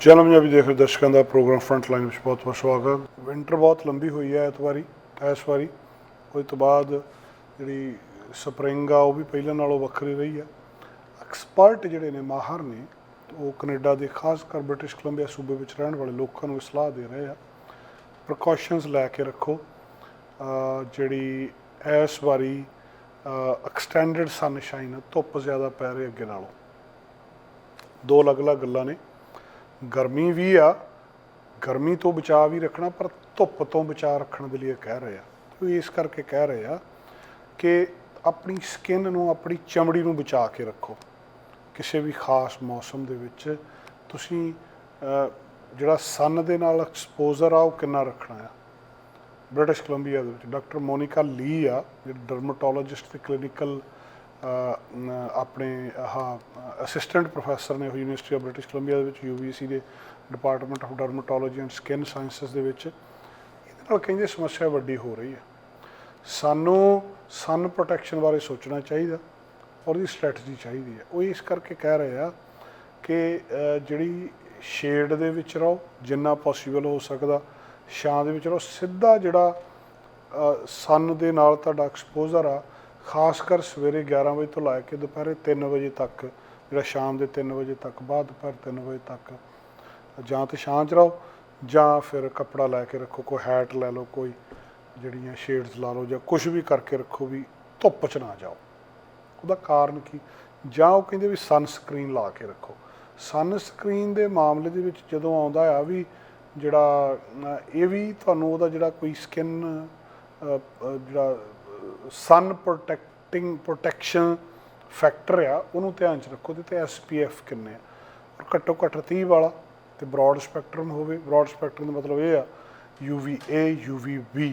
Channel Punjabi ਦੇਖ ਰਹੇ ਦਰਸ਼ਕਾਂ ਦਾ ਪ੍ਰੋਗਰਾਮ ਫਰੰਟ ਲਾਈਨ ਵਿੱਚ ਬਹੁਤ ਬਹੁਤ ਸਵਾਗਤ ਵਿੰਟਰ ਬਹੁਤ ਲੰਬੀ ਹੋਈ ਹੈ ਐਤਵਾਰੀ ਇਸ ਵਾਰੀ। ਉਸ ਤੋਂ ਬਾਅਦ ਜਿਹੜੀ ਸਪਰਿੰਗ ਆ, ਉਹ ਵੀ ਪਹਿਲਾਂ ਨਾਲੋਂ ਵੱਖਰੀ ਰਹੀ ਹੈ। ਐਕਸਪਰਟ ਜਿਹੜੇ ਨੇ ਮਾਹਰ ਨੇ, ਉਹ ਕੈਨੇਡਾ ਦੇ ਖਾਸ ਕਰ ਬ੍ਰਿਟਿਸ਼ ਕੋਲੰਬੀਆ ਸੂਬੇ ਵਿੱਚ ਰਹਿਣ ਵਾਲੇ ਲੋਕਾਂ ਨੂੰ ਇਹ ਸਲਾਹ ਦੇ ਰਹੇ ਆ। ਪ੍ਰੀਕਾਸ਼ਨਸ ਲੈ ਕੇ ਰੱਖੋ। ਜਿਹੜੀ ਇਸ ਵਾਰੀ ਐਕਸਟੈਂਡਡ ਸਨਸ਼ਾਈਨ ਧੁੱਪ ਜ਼ਿਆਦਾ ਪੈ ਰਹੀ ਅੱਗੇ ਨਾਲੋਂ। ਦੋ ਅਲੱਗ-ਅਲੱਗ ਗੱਲਾਂ ਨੇ। ਗਰਮੀ ਵੀ ਆ, ਗਰਮੀ ਤੋਂ ਬਚਾਅ ਵੀ ਰੱਖਣਾ, ਪਰ ਧੁੱਪ ਤੋਂ ਬਚਾਅ ਰੱਖਣ ਦੇ ਲਈ ਇਹ ਕਹਿ ਰਹੇ ਆ। ਉਹ ਇਸ ਕਰਕੇ ਕਹਿ ਰਹੇ ਆ ਕਿ ਆਪਣੀ ਸਕਿਨ ਨੂੰ, ਆਪਣੀ ਚਮੜੀ ਨੂੰ ਬਚਾ ਕੇ ਰੱਖੋ। ਕਿਸੇ ਵੀ ਖਾਸ ਮੌਸਮ ਦੇ ਵਿੱਚ ਤੁਸੀਂ ਜਿਹੜਾ ਸਨ ਦੇ ਨਾਲ ਐਕਸਪੋਜ਼ਰ ਆ, ਉਹ ਕਿੰਨਾ ਰੱਖਣਾ ਆ? ਬ੍ਰਿਟਿਸ਼ ਕੋਲੰਬੀਆ ਦੇ ਵਿੱਚ ਡਾਕਟਰ ਮੋਨਿਕਾ ਲੀ ਆ, ਜਿਹੜੇ ਡਰਮਟੋਲੋਜਿਸਟ ਤੇ ਕਲੀਨਿਕਲ ਆਪਣੇ, ਆਹ ਅਸਿਸਟੈਂਟ ਪ੍ਰੋਫੈਸਰ ਨੇ ਉਹ ਯੂਨੀਵਰਸਿਟੀ ਆਫ ਬ੍ਰਿਟਿਸ਼ ਕੋਲੰਬੀਆ ਦੇ ਵਿੱਚ ਯੂਬੀਸੀ ਦੇ department of dermatology and skin sciences ਦੇ ਵਿੱਚ, ਇਹਦੇ ਨਾਲ ਕਹਿੰਦੇ ਸਮੱਸਿਆ ਵੱਡੀ ਹੋ ਰਹੀ ਹੈ। ਸਾਨੂੰ ਸਨ ਪ੍ਰੋਟੈਕਸ਼ਨ ਬਾਰੇ ਸੋਚਣਾ ਚਾਹੀਦਾ, ਔਰ ਦੀ ਸਟ੍ਰੈਟਜੀ ਚਾਹੀਦੀ ਹੈ। ਉਹ ਇਸ ਕਰਕੇ ਕਹਿ ਰਹੇ ਆ ਕਿ ਜਿਹੜੀ ਸ਼ੇਡ ਦੇ ਵਿੱਚ ਰਹੋ, ਜਿੰਨਾ ਪੋਸੀਬਲ ਹੋ ਸਕਦਾ, ਛਾਂ ਦੇ ਵਿੱਚ ਰਹੋ, ਸਿੱਧਾ ਜਿਹੜਾ ਸਨ ਦੇ ਨਾਲ ਤੁਹਾਡਾ ਐਕਸਪੋਜ਼ਰ ਆ ਖਾਸ ਕਰ ਸਵੇਰੇ 11 ਵਜੇ ਤੋਂ ਲੈ ਕੇ ਦੁਪਹਿਰੇ 3 ਵਜੇ ਤੱਕ, ਜਿਹੜਾ ਸ਼ਾਮ ਦੇ 3 ਵਜੇ ਤੱਕ, ਬਾਅਦ ਦੁਪਹਿਰ 3 ਵਜੇ ਤੱਕ, ਜਾਂ ਤਾਂ ਛਾਂ 'ਚ ਰਹੋ, ਜਾਂ ਫਿਰ ਕੱਪੜਾ ਲੈ ਕੇ ਰੱਖੋ, ਕੋਈ ਹੈਟ ਲੈ ਲਓ, ਕੋਈ ਜਿਹੜੀਆਂ ਸ਼ੇਡਸ ਲਾ ਲਓ, ਜਾਂ ਕੁਝ ਵੀ ਕਰਕੇ ਰੱਖੋ ਵੀ ਧੁੱਪ 'ਚ ਨਾ ਜਾਓ। ਉਹਦਾ ਕਾਰਨ ਕੀ? ਜਾਂ ਉਹ ਕਹਿੰਦੇ ਵੀ ਸਨਸਕਰੀਨ ਲਾ ਕੇ ਰੱਖੋ। ਸਨਸਕਰੀਨ ਦੇ ਮਾਮਲੇ ਦੇ ਵਿੱਚ ਜਦੋਂ ਆਉਂਦਾ ਆ ਵੀ ਜਿਹੜਾ, ਇਹ ਵੀ ਤੁਹਾਨੂੰ ਉਹਦਾ ਜਿਹੜਾ ਕੋਈ ਸਕਿਨ ਜਿਹੜਾ ਸਨ ਪ੍ਰੋਟੈਕਟਿੰਗ ਪ੍ਰੋਟੈਕਸ਼ਨ ਫੈਕਟਰ ਆ, ਉਹਨੂੰ ਧਿਆਨ 'ਚ ਰੱਖੋ ਤੇ ਤੇ SPF ਕਿੰਨੇ ਆ। ਔਰ ਘੱਟੋ ਘੱਟ 30 ਵਾਲਾ ਤੇ ਬ੍ਰੌਡ ਸਪੈਕਟਰਮ ਹੋਵੇ। ਬ੍ਰੌਡ ਸਪੈਕਟਰਮ ਦਾ ਮਤਲਬ ਇਹ ਆ UVA UVB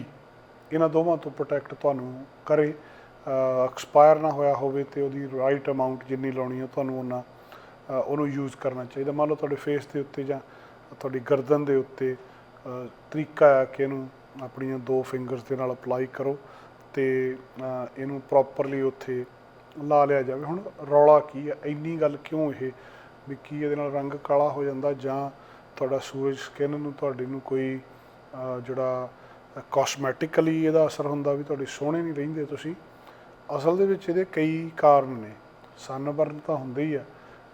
ਇਹਨਾਂ ਦੋਵਾਂ ਤੋਂ ਪ੍ਰੋਟੈਕਟ ਤੁਹਾਨੂੰ ਕਰੇ। ਐਕਸਪਾਇਰ ਨਾ ਹੋਇਆ ਹੋਵੇ ਤੇ ਉਹਦੀ ਰਾਈਟ ਅਮਾਉਂਟ ਜਿੰਨੀ ਲਾਉਣੀ ਹੈ ਤੁਹਾਨੂੰ ਉਹਨਾਂ ਉਹਨੂੰ ਯੂਜ਼ ਕਰਨਾ ਚਾਹੀਦਾ। ਮੰਨ ਲਓ ਤੁਹਾਡੇ ਫੇਸ ਦੇ ਉੱਤੇ ਜਾਂ ਤੁਹਾਡੀ ਗਰਦਨ ਦੇ ਉੱਤੇ ਤਰੀਕਾ ਹੈ ਕਿ ਇਹਨੂੰ ਆਪਣੀਆਂ ਦੋ ਫਿੰਗਰਸ ਦੇ ਨਾਲ ਅਪਲਾਈ ਕਰੋ। ਤੇ ਇਹਨੂੰ ਪ੍ਰੋਪਰਲੀ ਉੱਥੇ ਲਾ ਲਿਆ ਜਾਵੇ। ਹੁਣ ਰੌਲਾ ਕੀ ਹੈ ਇੰਨੀ ਗੱਲ ਕਿਉਂ ਇਹ? ਵੀ ਕੀ ਇਹਦੇ ਨਾਲ ਰੰਗ ਕਾਲਾ ਹੋ ਜਾਂਦਾ ਜਾਂ ਤੁਹਾਡਾ ਸੂਰਜ ਸਕਿਨ ਨੂੰ ਤੁਹਾਡੀ ਨੂੰ ਕੋਈ ਜਿਹੜਾ ਕਾਸਮੈਟਿਕਲੀ ਇਹਦਾ ਅਸਰ ਹੁੰਦਾ ਵੀ ਤੁਹਾਡੇ ਸੋਹਣੇ ਨਹੀਂ ਰਹਿੰਦੇ ਤੁਸੀਂ? ਅਸਲ ਦੇ ਵਿੱਚ ਇਹਦੇ ਕਈ ਕਾਰਨ ਨੇ। ਸਨਬਰਨ ਤਾਂ ਹੁੰਦਾ ਹੀ ਆ।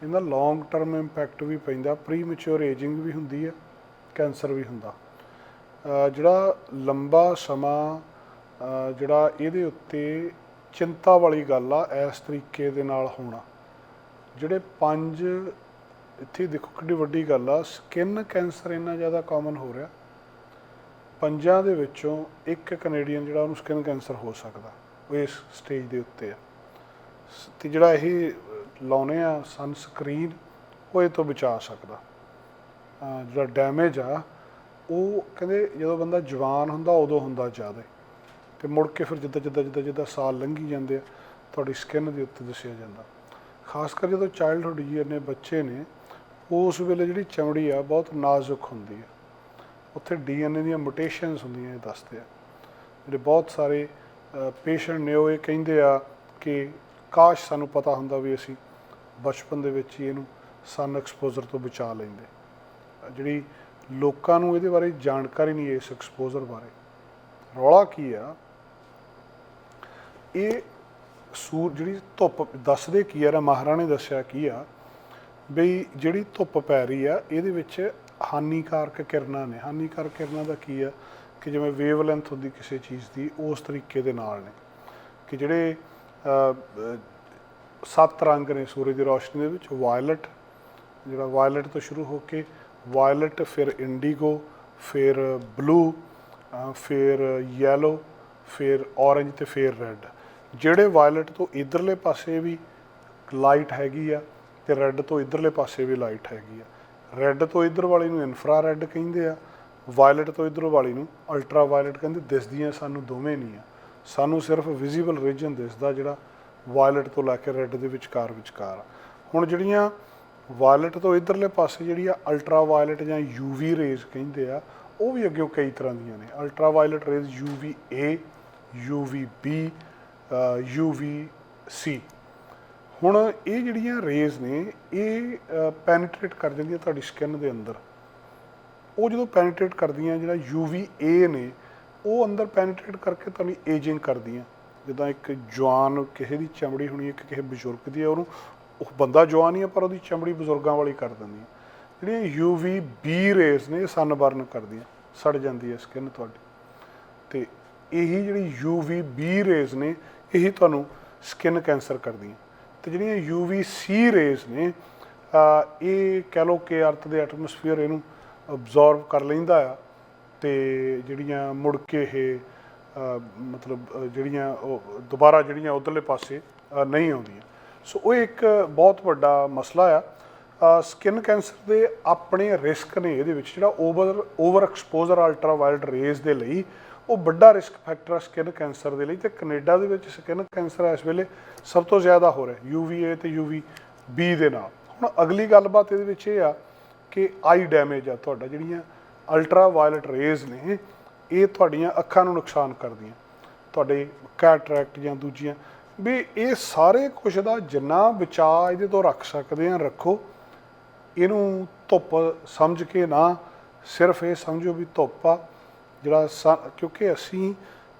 ਇਹਦਾ ਲੌਂਗ ਟਰਮ ਇੰਪੈਕਟ ਵੀ ਪੈਂਦਾ ਪ੍ਰੀ ਏਜਿੰਗ ਵੀ ਹੁੰਦੀ ਹੈ ਕੈਂਸਰ ਵੀ ਹੁੰਦਾ। ਜਿਹੜਾ ਲੰਬਾ ਸਮਾਂ ਜਿਹੜਾ ਇਹਦੇ ਉੱਤੇ ਚਿੰਤਾ ਵਾਲੀ ਗੱਲ ਆ ਇਸ ਤਰੀਕੇ ਦੇ ਨਾਲ ਹੋਣਾ। ਜਿਹੜੇ ਪੰਜ, ਇੱਥੇ ਦੇਖੋ ਕਿੰਨੀ ਵੱਡੀ ਗੱਲ ਆ ਸਕਿਨ ਕੈਂਸਰ ਇੰਨਾ ਜ਼ਿਆਦਾ ਕਾਮਨ ਹੋ ਰਿਹਾ। ਪੰਜਾਂ ਦੇ ਵਿੱਚੋਂ ਇੱਕ ਕੈਨੇਡੀਅਨ ਜਿਹੜਾ ਉਹਨੂੰ ਸਕਿਨ ਕੈਂਸਰ ਹੋ ਸਕਦਾ ਉਹ ਇਸ ਸਟੇਜ ਦੇ ਉੱਤੇ ਆ। ਸ- ਤੇ ਜਿਹੜਾ ਇਹ ਲਾਉਨੇ ਆ ਸਨਸਕਰੀਨ ਉਹ ਇਹ ਤੋਂ ਬਚਾ ਸਕਦਾ। ਜਿਹੜਾ ਡੈਮੇਜ ਆ, ਉਹ ਕਹਿੰਦੇ ਜਦੋਂ ਬੰਦਾ ਜਵਾਨ ਹੁੰਦਾ ਉਦੋਂ ਹੁੰਦਾ ਜ਼ਿਆਦਾ। ਤੇ ਮੁੜ ਕੇ ਫਿਰ ਜਿੱਦਾਂ ਜਿੱਦਾਂ ਜਿੱਦਾਂ ਜਿੱਦਾਂ ਸਾਲ ਲੰਘੀ ਜਾਂਦੇ ਆ, ਤੁਹਾਡੀ ਸਕਿਨ ਦੇ ਉੱਤੇ ਦੱਸਿਆ ਜਾਂਦਾ। ਖਾਸ ਕਰ ਜਦੋਂ ਚਾਈਲਡਹੁੱਡ ਈਅਰ ਨੇ, ਬੱਚੇ ਨੇ, ਉਸ ਵੇਲੇ ਜਿਹੜੀ ਚਮੜੀ ਆ, ਬਹੁਤ ਨਾਜ਼ੁਕ ਹੁੰਦੀ ਆ। ਉੱਥੇ ਡੀਐਨਏ ਦੀਆਂ ਮਿਊਟੇਸ਼ਨਸ ਹੁੰਦੀਆਂ ਇਹ ਦੱਸਦੇ ਆ। ਜਿਹੜੇ ਬਹੁਤ ਸਾਰੇ ਪੇਸ਼ੈਂਟ ਨੇ ਉਹ ਇਹ ਕਹਿੰਦੇ ਆ ਕਿ ਕਾਸ਼ ਸਾਨੂੰ ਪਤਾ ਹੁੰਦਾ ਵੀ ਅਸੀਂ ਬਚਪਨ ਦੇ ਵਿੱਚ ਹੀ ਇਹਨੂੰ ਸਨ ਐਕਸਪੋਜ਼ਰ ਤੋਂ ਬਚਾ ਲੈਂਦੇ। ਜਿਹੜੀ ਲੋਕਾਂ ਨੂੰ ਇਹਦੇ ਬਾਰੇ ਜਾਣਕਾਰੀ ਨਹੀਂ ਇਸ ਐਕਸਪੋਜ਼ਰ ਬਾਰੇ। ਰੌਲਾ ਕੀ ਆ ਇਹ ਸੂਰ ਜਿਹੜੀ ਧੁੱਪ ਦੱਸਦੇ ਕੀ ਆ ਰਾ ਮਾਹਰਾਂ ਨੇ ਦੱਸਿਆ ਕੀ ਆ, ਬਈ ਜਿਹੜੀ ਧੁੱਪ ਪੈ ਰਹੀ ਆ, ਇਹਦੇ ਵਿੱਚ ਹਾਨੀਕਾਰਕ ਕਿਰਨਾਂ ਨੇ। ਹਾਨੀਕਾਰਕ ਕਿਰਨਾਂ ਦਾ ਕੀ ਆ ਕਿ ਜਿਵੇਂ ਵੇਵਲੈਂਥ ਹੁੰਦੀ ਕਿਸੇ ਚੀਜ਼ ਦੀ, ਉਸ ਤਰੀਕੇ ਦੇ ਨਾਲ ਨੇ। ਕਿ ਜਿਹੜੇ ਸੱਤ ਰੰਗ ਨੇ ਸੂਰਜ ਦੀ ਰੋਸ਼ਨੀ ਦੇ ਵਿੱਚ ਵਾਇਲਟ ਜਿਹੜਾ ਵਾਇਲਟ ਤੋਂ ਸ਼ੁਰੂ ਹੋ ਕੇ ਵਾਇਲਟ ਫਿਰ ਇੰਡੀਗੋ ਫਿਰ ਬਲੂ ਫਿਰ ਯੈਲੋ ਫਿਰ ਔਰੇਂਜ ਤੇ ਫਿਰ ਰੈੱਡ ਜਿਹੜੇ ਵਾਇਲਟ ਤੋਂ ਇਧਰਲੇ ਪਾਸੇ ਵੀ ਲਾਈਟ ਹੈਗੀ ਆ ਤੇ ਰੈੱਡ ਤੋਂ ਇਧਰਲੇ ਪਾਸੇ ਵੀ ਲਾਈਟ ਹੈਗੀ ਆ। ਰੈੱਡ ਤੋਂ ਇਧਰ ਵਾਲੀ ਨੂੰ ਇਨਫਰਾ ਰੈੱਡ ਕਹਿੰਦੇ ਆ ਵਾਇਲਟ ਤੋਂ ਇਧਰ ਵਾਲੀ ਨੂੰ ਅਲਟਰਾ ਵਾਇਲਟ ਕਹਿੰਦੇ। ਦਿਸਦੀਆਂ ਸਾਨੂੰ ਦੋਵੇਂ ਨਹੀਂ ਆ। ਸਾਨੂੰ ਸਿਰਫ ਵਿਜ਼ੀਬਲ ਰੀਜਨ ਦਿਸਦਾ ਜਿਹੜਾ ਵਾਇਲਟ ਤੋਂ ਲੈ ਕੇ ਰੈੱਡ ਦੇ ਵਿਚਕਾਰ ਵਿਚਕਾਰ ਆ। ਹੁਣ ਜਿਹੜੀਆਂ ਵਾਇਲਟ ਤੋਂ ਇਧਰਲੇ ਪਾਸੇ ਜਿਹੜੀ ਆ ਅਲਟਰਾ ਵਾਇਲਟ ਜਾਂ ਯੂਵੀ ਰੇਜ਼ ਕਹਿੰਦੇ ਆ, ਉਹ ਵੀ ਅੱਗੇ ਕਈ ਤਰ੍ਹਾਂ ਦੀਆਂ ਨੇ। Ultra violet rays UV A UV B UV C. ਹੁਣ ਇਹ ਜਿਹੜੀਆਂ ਰੇਜ਼ ਨੇ, ਇਹ ਪੈਨੀਟ੍ਰੇਟ ਕਰ ਜਾਂਦੀਆਂ ਤੁਹਾਡੀ ਸਕਿਨ ਦੇ ਅੰਦਰ। ਉਹ ਜਦੋਂ ਪੈਨੀਟ੍ਰੇਟ ਕਰਦੀਆਂ, ਜਿਹੜਾ UVA ਨੇ, ਉਹ ਅੰਦਰ ਪੈਨੀਟ੍ਰੇਟ ਕਰਕੇ ਤੁਹਾਨੂੰ ਏਜਿੰਗ ਕਰਦੀਆਂ। ਜਿੱਦਾਂ ਇੱਕ ਜਵਾਨ ਕਿਸੇ ਦੀ ਚਮੜੀ ਹੋਣੀ, ਇੱਕ ਕਿਸੇ ਬਜ਼ੁਰਗ ਦੀ ਹੈ ਉਹਨੂੰ, ਉਹ ਬੰਦਾ ਜਵਾਨ ਹੀ ਹੈ ਪਰ ਉਹਦੀ ਚਮੜੀ ਬਜ਼ੁਰਗਾਂ ਵਾਲੀ ਕਰ ਦਿੰਦੀਆਂ। ਜਿਹੜੀਆਂ UVB ਰੇਜ਼ ਨੇ, ਇਹ ਸਨਬਰਨ ਕਰਦੀਆਂ, ਸੜ ਜਾਂਦੀ ਹੈ ਸਕਿਨ ਤੁਹਾਡੀ। ਤੇ ਇਹੀ ਜਿਹੜੀ UVB ਰੇਜ਼ ਨੇ, ਇਹੀ ਤੁਹਾਨੂੰ ਸਕਿਨ ਕੈਂਸਰ ਕਰਦੀਆਂ। ਤੇ ਜਿਹੜੀਆਂ UVC ਰੇਜ਼ ਨੇ ਇਹ ਕਹਿ ਲਓ ਕਿ ਅਰਥ ਦੇ ਐਟਮੋਸਫੀਅਰ ਇਹਨੂੰ ਅਬਜ਼ੌਰਬ ਕਰ ਲੈਂਦਾ ਆ, ਤੇ ਜਿਹੜੀਆਂ ਮੁੜ ਕੇ ਇਹ ਮਤਲਬ ਜਿਹੜੀਆਂ ਉਹ, ਦੁਬਾਰਾ ਜਿਹੜੀਆਂ ਉਧਰਲੇ ਪਾਸੇ ਨਹੀਂ ਆਉਂਦੀਆਂ। ਸੋ ਉਹ ਇੱਕ ਬਹੁਤ ਵੱਡਾ ਮਸਲਾ ਆ। ਸਕਿਨ ਕੈਂਸਰ ਦੇ ਆਪਣੇ ਰਿਸਕ ਨੇ ਇਹਦੇ ਵਿੱਚ ਜਿਹੜਾ over overexposure ultra wallet rays ਦੇ ਲਈ ਉਹ ਵੱਡਾ ਰਿਸਕ ਫੈਕਟਰ ਸਕਿਨ ਕੈਂਸਰ ਦੇ ਲਈ ਤੇ ਕੈਨੇਡਾ ਦੇ ਵਿੱਚ ਸਕਿਨ ਕੈਂਸਰ ਇਸ ਵੇਲੇ ਸਭ ਤੋਂ ਜ਼ਿਆਦਾ ਹੋ ਰਿਹਾ UVA ਤੇ ਬੀ ਦੇ ਨਾਲ। ਹੁਣ ਅਗਲੀ ਗੱਲਬਾਤ ਇਹਦੇ ਵਿੱਚ ਇਹ ਆ ਕਿ ਆਈ ਡੈਮੇਜ ਆ ਤੁਹਾਡਾ, ਜਿਹੜੀਆਂ ਅਲਟਰਾ ਵਾਇਲਟ ਰੇਜ਼ ਨੇ, ਇਹ ਤੁਹਾਡੀਆਂ ਅੱਖਾਂ ਨੂੰ ਨੁਕਸਾਨ ਕਰਦੀਆਂ। ਤੁਹਾਡੇ ਕੈਟਰੈਕਟ ਜਾਂ ਦੂਜੀਆਂ। ਵੀ ਇਹ ਸਾਰੇ ਕੁਝ ਦਾ ਜਿੰਨਾ ਬਚਾਅ ਇਹਦੇ ਤੋਂ ਰੱਖ ਸਕਦੇ ਆ ਰੱਖੋ। ਇਹਨੂੰ ਧੁੱਪ ਸਮਝ ਕੇ ਨਾ, ਸਿਰਫ ਇਹ ਸਮਝੋ ਵੀ ਧੁੱਪ ਆ। ਜਿਹੜਾ ਸ- ਕਿਉਂਕਿ ਅਸੀਂ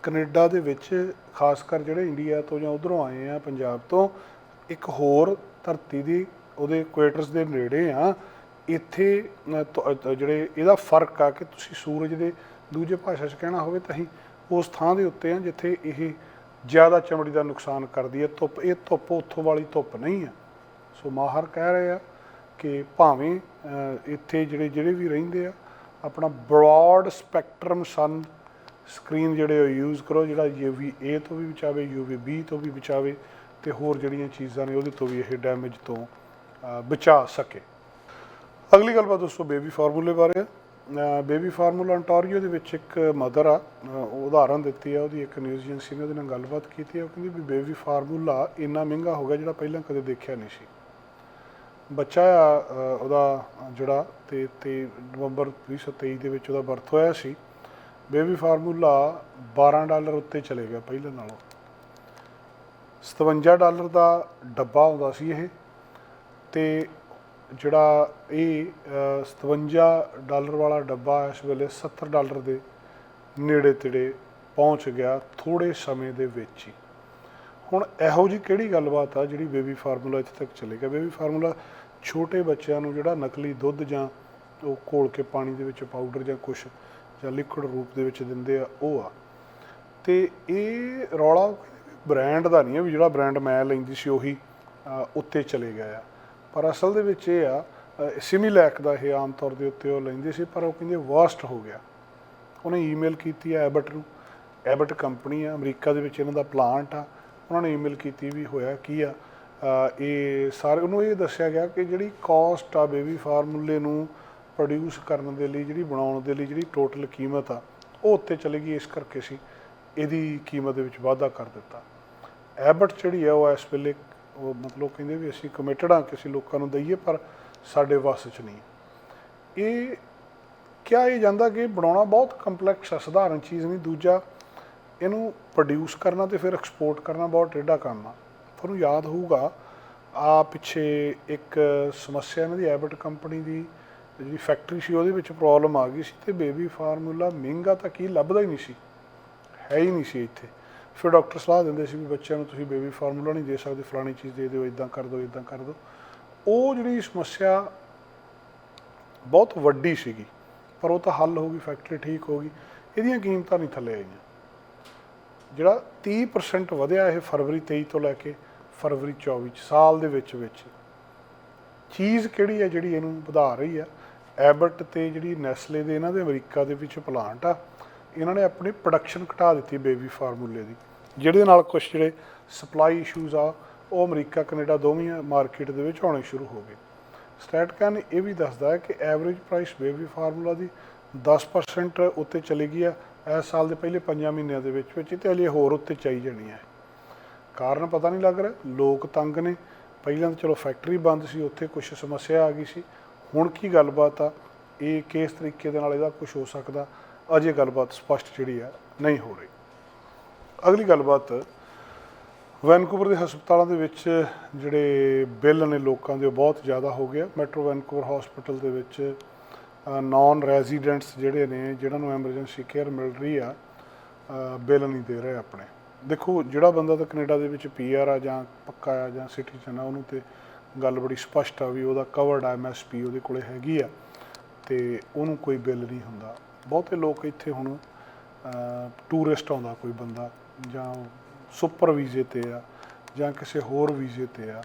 ਕੈਨੇਡਾ ਦੇ ਵਿੱਚ, ਖਾਸ ਕਰ ਜਿਹੜੇ ਇੰਡੀਆ ਤੋਂ ਜਾਂ ਉਧਰੋਂ ਆਏ ਆ ਪੰਜਾਬ ਤੋਂ, ਇੱਕ ਹੋਰ ਧਰਤੀ ਦੀ ਉਹਦੇ ਇਕੁਏਟਰਸ ਦੇ ਨੇੜੇ ਆ ਇੱਥੇ ਜਿਹੜੇ ਇਹਦਾ ਫ਼ਰਕ ਆ ਕਿ ਤੁਸੀਂ ਸੂਰਜ ਦੇ ਦੂਜੇ ਭਾਸ਼ਾ 'ਚ ਕਹਿਣਾ ਹੋਵੇ ਤਾਂ ਅਸੀਂ ਉਸ ਥਾਂ ਦੇ ਉੱਤੇ ਆ ਜਿੱਥੇ ਇਹ ਜ਼ਿਆਦਾ ਚਮੜੀ ਦਾ ਨੁਕਸਾਨ ਕਰਦੀ ਹੈ। ਧੁੱਪ, ਇਹ ਧੁੱਪ ਉੱਥੋਂ ਵਾਲੀ ਧੁੱਪ ਨਹੀਂ ਆ ਸੋ ਮਾਹਰ ਕਹਿ ਰਹੇ ਆ ਕਿ ਭਾਵੇਂ ਇੱਥੇ ਜਿਹੜੇ ਜਿਹੜੇ ਵੀ ਰਹਿੰਦੇ ਆ ਆਪਣਾ ਬ੍ਰੌਡ ਸਪੈਕਟਰਮ ਸਨ ਸਕਰੀਨ ਜਿਹੜੇ ਉਹ ਯੂਜ਼ ਕਰੋ, ਜਿਹੜਾ UVA ਤੋਂ ਵੀ ਬਚਾਵੇ UVB ਤੋਂ ਵੀ ਬਚਾਵੇ ਤੇ ਹੋਰ ਜਿਹੜੀਆਂ ਚੀਜ਼ਾਂ ਨੇ ਉਹਦੇ ਤੋਂ ਵੀ ਇਹ ਡੈਮੇਜ ਤੋਂ ਬਚਾ ਸਕੇ। ਅਗਲੀ ਗੱਲਬਾਤ ਦੋਸਤੋ ਬੇਬੀ ਫਾਰਮੂਲੇ ਬਾਰੇ। ਬੇਬੀ ਫਾਰਮੂਲਾ ontario ਦੇ ਵਿੱਚ ਇੱਕ ਮਦਰ ਆ ਉਹ ਉਦਾਹਰਨ ਦਿੱਤੀ ਆ, ਉਹਦੀ ਇੱਕ ਨਿਊਜ਼ ਏਜੰਸੀ ਨੇ ਉਹਦੇ ਨਾਲ ਗੱਲਬਾਤ ਕੀਤੀ ਆ, ਉਹ ਕਹਿੰਦੀ ਵੀ ਬੇਬੀ ਫਾਰਮੂਲਾ ਇੰਨਾ ਮਹਿੰਗਾ ਹੋ ਗਿਆ ਜਿਹੜਾ ਪਹਿਲਾਂ ਕਦੇ ਦੇਖਿਆ ਨਹੀਂ ਸੀ। ਬੱਚਾ ਆ ਅ, ਉਹਦਾ ਜਿਹੜਾ ਤੇ ਤੇ ਨਵੰਬਰ 2023 ਦੇ ਵਿੱਚ ਉਹਦਾ ਬਰਥ ਹੋਇਆ ਸੀ। ਬੇਬੀ ਫਾਰਮੂਲਾ 12 ਡਾਲਰ ਉੱਤੇ ਚਲੇ ਗਿਆ ਪਹਿਲਾਂ ਨਾਲੋਂ। 57 ਡਾਲਰ ਦਾ ਡੱਬਾ ਆਉਂਦਾ ਸੀ ਇਹ। ਤੇ ਜਿਹੜਾ ਇਹ ਅ, 57 ਡਾਲਰ ਵਾਲਾ ਡੱਬਾ ਇਸ ਵੇਲੇ 70 ਡਾਲਰ ਦੇ ਨੇੜੇ ਤੇੜੇ ਪਹੁੰਚ ਗਿਆ ਥੋੜੇ ਸਮੇਂ ਦੇ ਵਿੱਚ ਹੀ। ਹੁਣ ਇਹੋ ਜੀ ਕਿਹੜੀ ਗੱਲਬਾਤ ਆ ਜਿਹੜੀ ਬੇਬੀ ਫਾਰਮੂਲਾ ਇੱਥੇ ਤੱਕ ਚਲੇ ਬੇਬੀ ਫਾਰਮੂਲਾ ਛੋਟੇ ਬੱਚਿਆਂ ਨੂੰ ਜਿਹੜਾ ਨਕਲੀ ਦੁੱਧ ਜਾਂ ਉਹ ਘੋਲ ਕੇ ਪਾਣੀ ਦੇ ਵਿੱਚ ਪਾਊਡਰ ਜਾਂ ਕੁਝ ਜਾਂ ਲਿਕੁਇਡ ਰੂਪ ਦੇ ਵਿੱਚ ਦਿੰਦੇ ਆ, ਉਹ ਆ। ਤੇ ਇਹ ਰੌਲਾ ਬ੍ਰਾਂਡ ਦਾ ਨਹੀਂ ਹੈ ਵੀ ਜਿਹੜਾ ਬ੍ਰਾਂਡ ਮੈਂ ਲੈਂਦੀ ਸੀ ਉਹੀ ਉੱਤੇ ਚਲੇ ਗਿਆ ਆ। ਪਰ ਅਸਲ ਦੇ ਵਿੱਚ ਇਹ ਆ ਸਿਮੀਲੈਕ ਦਾ ਇਹ ਆਮ ਤੌਰ ਦੇ ਉੱਤੇ ਉਹ ਲੈਂਦੇ ਸੀ, ਪਰ ਉਹ ਕਹਿੰਦੇ ਵਰਸਟ ਹੋ ਗਿਆ। ਉਹਨੇ ਈਮੇਲ ਕੀਤੀ ਆ ਐਬਟ ਨੂੰ। ਐਬਟ ਕੰਪਨੀ ਆ, ਅਮਰੀਕਾ ਦੇ ਵਿੱਚ ਇਹਨਾਂ ਦਾ ਪਲਾਂਟ ਆ। ਉਹਨਾਂ ਨੇ ਈਮੇਲ ਕੀਤੀ ਵੀ ਹੋਇਆ ਕੀ ਆ। ਇਹ ਸਾਰੇ ਉਹਨੂੰ ਇਹ ਦੱਸਿਆ ਗਿਆ ਕਿ ਜਿਹੜੀ ਕਾਸਟ ਆ ਬੇਬੀ ਫਾਰਮੂਲੇ ਨੂੰ ਪ੍ਰੋਡਿਊਸ ਕਰਨ ਦੇ ਲਈ, ਜਿਹੜੀ ਬਣਾਉਣ ਦੇ ਲਈ ਜਿਹੜੀ ਟੋਟਲ ਕੀਮਤ ਆ, ਉਹ ਉੱਤੇ ਚਲੀ ਗਈ, ਇਸ ਕਰਕੇ ਸੀ ਇਹਦੀ ਕੀਮਤ ਦੇ ਵਿੱਚ ਵਾਧਾ ਕਰ ਦਿੱਤਾ। ਐਬਟ ਜਿਹੜੀ ਆ, ਉਹ ਇਸ ਵੇਲੇ ਉਹ ਮਤਲਬ ਕਹਿੰਦੇ ਵੀ ਅਸੀਂ ਕਮਿਟਡ ਆ ਕਿਸੇ ਲੋਕਾਂ ਨੂੰ ਦਈਏ, ਪਰ ਸਾਡੇ ਵੱਸ 'ਚ ਨਹੀਂ। ਇਹ ਕਿਹਾ ਇਹ ਜਾਂਦਾ ਕਿ ਬਣਾਉਣਾ ਬਹੁਤ ਕੰਪਲੈਕਸ ਆ, ਸਧਾਰਨ ਚੀਜ਼ ਨਹੀਂ, ਦੂਜਾ ਇਹਨੂੰ ਪ੍ਰੋਡਿਊਸ ਕਰਨਾ ਤੇ ਫਿਰ ਐਕਸਪੋਰਟ ਕਰਨਾ ਬਹੁਤ ਟੇਢਾ ਕੰਮ ਆ। ਤੁਹਾਨੂੰ ਯਾਦ ਹੋਊਗਾ, ਆ ਪਿੱਛੇ ਇੱਕ ਸਮੱਸਿਆ ਇਹਨਾਂ ਦੀ ਐਬਟ ਕੰਪਨੀ ਦੀ, ਜਿਹੜੀ ਫੈਕਟਰੀ ਸੀ ਉਹਦੇ ਵਿੱਚ ਪ੍ਰੋਬਲਮ ਆ ਗਈ ਸੀ ਤੇ ਬੇਬੀ ਫਾਰਮੂਲਾ ਮਹਿੰਗਾ ਤਾਂ ਕੀ ਲੱਭਦਾ ਹੀ ਨਹੀਂ ਸੀ। ਹੈ ਹੀ ਨਹੀਂ ਸੀ ਇੱਥੇ। ਫਿਰ ਡਾਕਟਰ ਸਲਾਹ ਦਿੰਦੇ ਸੀ ਵੀ ਬੱਚਿਆਂ ਨੂੰ ਤੁਸੀਂ ਬੇਬੀ ਫਾਰਮੂਲਾ ਨਹੀਂ ਦੇ ਸਕਦੇ, ਫਲਾਣੀ ਚੀਜ਼ ਦੇ ਦਿਓ ਇਦਾਂ ਕਰ ਦਿਓ ਇਦਾਂ ਕਰ ਦਿਓ। ਉਹ ਜਿਹੜੀ ਸਮੱਸਿਆ ਬਹੁਤ ਵੱਡੀ ਸੀਗੀ, ਪਰ ਉਹ ਤਾਂ ਹੱਲ ਹੋ ਗਈ ਫੈਕਟਰੀ ਠੀਕ ਹੋ ਗਈ, ਇਹਦੀਆਂ ਕੀਮਤਾਂ ਨਹੀਂ ਥੱਲੇ ਆਈਆਂ। ਜਿਹੜਾ 30% ਵਧਿਆ ਇਹ ਫਰਵਰੀ 23 ਤੋਂ ਲੈ ਕੇ ਫਰਵਰੀ 24 ਚ, ਸਾਲ ਦੇ ਵਿੱਚ ਵਿੱਚ। ਚੀਜ਼ ਕਿਹੜੀ ਹੈ ਜਿਹੜੀ ਇਹਨੂੰ ਵਧਾ ਰਹੀ ਆ ਐਬਟ ਤੇ ਜਿਹੜੀ ਨੈਸਲੇ ਦੇ ਇਹਨਾਂ ਦੇ ਅਮਰੀਕਾ ਦੇ ਵਿੱਚ ਪਲਾਂਟ ਆ, ਇਹਨਾਂ ਨੇ ਆਪਣੀ ਪ੍ਰੋਡਕਸ਼ਨ ਘਟਾ ਦਿੱਤੀ ਬੇਬੀ ਫਾਰਮੂਲੇ ਦੀ। ਜਿਹਦੇ ਨਾਲ ਕੁਝ ਜਿਹੜੇ ਸਪਲਾਈ ਇਸ਼ੂਜ਼ ਆ, ਉਹ ਅਮਰੀਕਾ, ਕੈਨੇਡਾ ਦੋਵੇਂ ਮਾਰਕੀਟ ਦੇ ਵਿੱਚ ਆਉਣੇ ਸ਼ੁਰੂ ਹੋ ਗਏ। ਸਟੈਟਕਨ ਇਹ ਵੀ ਦੱਸਦਾ ਹੈ ਕਿ ਐਵਰੇਜ ਪ੍ਰਾਈਸ ਬੇਬੀ ਫਾਰਮੂਲਾ ਦੀ 10% ਉੱਤੇ ਚਲੀ ਗਈ ਆ ਇਸ ਸਾਲ ਦੇ ਪਹਿਲੇ 5 ਮਹੀਨਿਆਂ ਦੇ ਵਿੱਚ ਵਿੱਚ ਤੇ ਹਲੇ ਹੋਰ ਉੱਤੇ ਚਾਈ ਜਾਣੀ ਹੈ। ਕਾਰਨ ਪਤਾ ਨਹੀਂ ਲੱਗ ਰਿਹਾ। ਲੋਕ ਤੰਗ ਨੇ। ਪਹਿਲਾਂ ਤਾਂ ਚਲੋ ਫੈਕਟਰੀ ਬੰਦ ਸੀ, ਉੱਥੇ ਕੁਝ ਸਮੱਸਿਆ ਆ ਗਈ ਸੀ। ਹੁਣ ਕੀ ਗੱਲਬਾਤ ਆ? ਇਹ ਕਿਸ ਤਰੀਕੇ ਦੇ ਨਾਲ ਇਹਦਾ ਕੁਝ ਹੋ ਸਕਦਾ? ਅਜੇ ਗੱਲਬਾਤ ਸਪਸ਼ਟ ਜਿਹੜੀ ਆ, ਨਹੀਂ ਹੋ ਰਹੀ। ਅਗਲੀ ਗੱਲਬਾਤ, ਵੈਨਕੂਵਰ ਦੇ ਹਸਪਤਾਲਾਂ ਦੇ ਵਿੱਚ ਜਿਹੜੇ ਬਿੱਲ ਨੇ ਲੋਕਾਂ ਦੇ, ਉਹ ਬਹੁਤ ਜ਼ਿਆਦਾ ਹੋ ਗਿਆ ਮੈਟਰੋ ਵੈਨਕੂਵਰ ਹਸਪੀਟਲ ਦੇ ਵਿੱਚ ਨਾਨ ਰੈਜ਼ੀਡੈਂਟਸ ਜਿਹੜੇ ਨੇ ਜਿਹਨਾਂ ਨੂੰ ਐਮਰਜੈਂਸੀ ਕੇਅਰ ਮਿਲ ਰਹੀ ਆ ਬਿੱਲ ਨਹੀਂ ਦੇ ਰਹੇ ਆਪਣੇ। ਦੇਖੋ, ਜਿਹੜਾ ਬੰਦਾ ਤਾਂ ਕੈਨੇਡਾ ਦੇ ਵਿੱਚ ਪੀਆਰ ਆ ਜਾਂ ਪੱਕਾ ਆ ਜਾਂ ਸਿਟੀਜ਼ਨ ਆ, ਉਹਨੂੰ ਤੇ ਗੱਲ ਬੜੀ ਸਪਸ਼ਟ ਆ ਵੀ ਉਹਦਾ ਕਵਰਡ ਐਮਐਸਪੀ ਉਹਦੇ ਕੋਲੇ ਹੈਗੀ ਆ, ਤੇ ਉਹਨੂੰ ਕੋਈ ਬਿੱਲ ਨਹੀਂ ਹੁੰਦਾ। ਬਹੁਤੇ ਲੋਕ ਇੱਥੇ ਹੁਣ ਟੂਰਿਸਟ ਆਉਂਦਾ ਕੋਈ ਬੰਦਾ, ਜਾਂ ਸੁਪਰ ਵੀਜ਼ੇ ਤੇ ਆ, ਜਾਂ ਕਿਸੇ ਹੋਰ ਵੀਜ਼ੇ ਤੇ ਆ,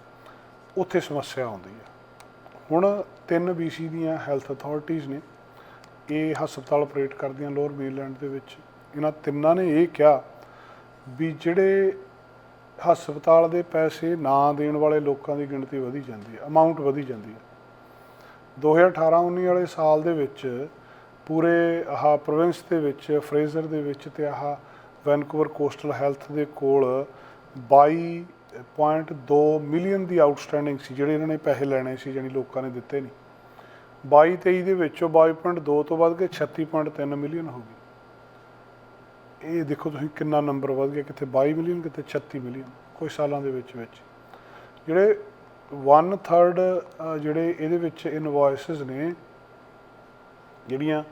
ਉੱਥੇ ਸਮੱਸਿਆ ਆਉਂਦੀ ਆ। ਹੁਣ ਤਿੰਨ BC ਦੀਆਂ ਹੈਲਥ ਅਥਾਰਟੀਆਂ ਨੇ ਇਹ ਹਸਪਤਾਲ ਆਪਰੇਟ ਕਰਦੀਆਂ ਲੋਅਰ ਮੇਨਲੈਂਡ ਦੇ ਵਿੱਚ। ਇਹਨਾਂ ਤਿੰਨਾਂ ਨੇ ਇਹ ਕਿਹਾ ਵੀ ਜਿਹੜੇ ਹਸਪਤਾਲ ਦੇ ਪੈਸੇ ਨਾ ਦੇਣ ਵਾਲੇ ਲੋਕਾਂ ਦੀ ਗਿਣਤੀ ਵਧੀ ਜਾਂਦੀ ਹੈ ਅਮਾਉਂਟ ਵਧੀ ਜਾਂਦੀ ਹੈ। 2018-19 ਵਾਲੇ ਸਾਲ ਦੇ ਵਿੱਚ ਪੂਰੇ ਆਹ ਪ੍ਰੋਵਿੰਸ ਦੇ ਵਿੱਚ ਫਰੇਜ਼ਰ ਦੇ ਵਿੱਚ ਤੇ ਆਹ ਵੈਨਕੂਵਰ ਕੋਸਟਲ ਹੈਲਥ ਦੇ ਕੋਲ 22.2 ਮਿਲੀਅਨ ਦੀ ਆਊਟਸਟੈਂਡਿੰਗ ਸੀ, ਜਿਹੜੇ ਇਹਨਾਂ ਨੇ ਪੈਸੇ ਲੈਣੇ ਸੀ ਜਾਨੀ ਲੋਕਾਂ ਨੇ ਦਿੱਤੇ ਨਹੀਂ 22 23 ਦੇ ਵਿੱਚੋਂ 22.2 ਤੋਂ ਵੱਧ ਕੇ 36.3 ਮਿਲੀਅਨ ਹੋ ਗਈ। ਇਹ ਦੇਖੋ ਤੁਸੀਂ ਕਿੰਨਾ ਨੰਬਰ ਵੱਧ ਗਿਆ ਕਿਤੇ 22 ਮਿਲੀਅਨ ਕਿਤੇ 36 ਮਿਲੀਅਨ ਕੁਝ ਸਾਲਾਂ ਦੇ ਵਿੱਚ ਵਿੱਚ। ਜਿਹੜੇ 1/3 ਜਿਹੜੇ ਇਹਦੇ ਵਿੱਚ ਇਨਵੋਇਸਸ ਨੇ, ਜਿਹੜੀਆਂ